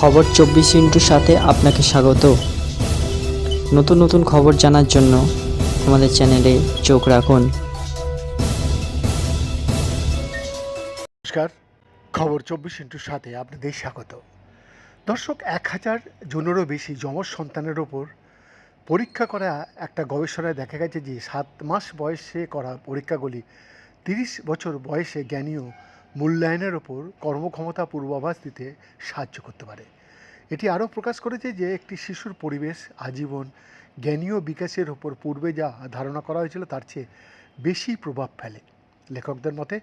খবর চব্বিশ ইন্টুর সাথে আপনাকে স্বাগত। নতুন নতুন খবর জানার জন্য আমাদের চ্যানেলে চোখ রাখুন। নমস্কার, খবর চব্বিশ ইন্টুর সাথে আপনাদের স্বাগত। দর্শক, এক হাজার জনেরও বেশি যমজ সন্তানের ওপর পরীক্ষা করা একটা গবেষণায় দেখা গেছে যে সাত মাস বয়সে করা পরীক্ষাগুলি তিরিশ বছর বয়সে জ্ঞানীয় মূল্যায়নের ওপর কর্মক্ষমতা পূর্বাভাস দিতে সাহায্য করতে পারে। এটি আরও প্রকাশ করেছে যে একটি শিশুর পরিবেশ আজীবন জ্ঞানীয় বিকাশের ওপর পূর্বে যা ধারণা করা হয়েছিল তার চেয়ে বেশি প্রভাব ফেলে। লেখকদের মতে,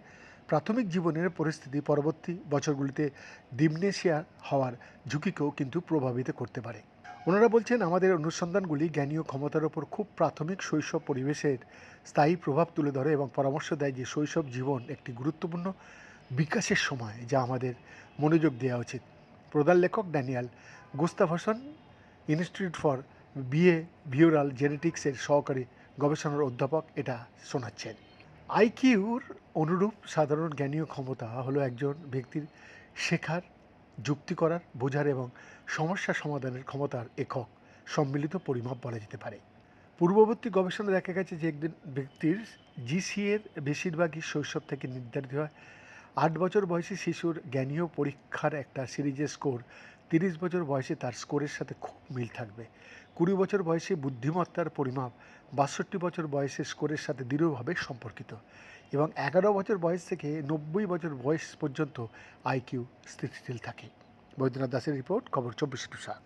প্রাথমিক জীবনের পরিস্থিতি পরবর্তী বছরগুলিতে ডিমনেশিয়া হওয়ার ঝুঁকিকেও কিন্তু প্রভাবিত করতে পারে। ওনারা বলছেন, আমাদের অনুসন্ধানগুলি জ্ঞানীয় ক্ষমতার ওপর খুব প্রাথমিক শৈশব পরিবেশের স্থায়ী প্রভাব তুলে ধরে এবং পরামর্শ দেয় যে শৈশব জীবন একটি গুরুত্বপূর্ণ বিকাশের সময় যা আমাদের মনোযোগ দেওয়া উচিত। প্রধান লেখক Daniel Gustafsson institute for behavioural জেনেটিক্সের সহকারী গবেষণার অধ্যাপক এটা শোনাচ্ছেন। আইকিউর অনুরূপ সাধারণ জ্ঞানীয় ক্ষমতা হলো একজন ব্যক্তির শেখার, যুক্তি করার, বোঝার এবং সমস্যা সমাধানের ক্ষমতার একক সম্মিলিত পরিমাপ বলা যেতে পারে। পূর্ববর্তী গবেষণা দেখা গেছে যে একজন ব্যক্তির জিসি এর বেশিরভাগই শৈশব থেকে নির্ধারিত হয় আট বছর বয়সী শিশুর জ্ঞানীয় পরীক্ষার একটা সিরিজের স্কোর, তিরিশ বছর বয়সে তার স্কোরের সাথে খুব মিল থাকবে। কুড়ি বছর বয়সে বুদ্ধিমত্তার পরিমাপ বাষট্টি বছর বয়সে স্কোরের সাথে দৃঢ়ভাবে সম্পর্কিত এবং এগারো বছর বয়স থেকে নব্বই বছর বয়স পর্যন্ত আইকিউ স্থিতিশীল থাকে। বৈদ্যনাথ দাসের রিপোর্ট, খবর চব্বিশ সাত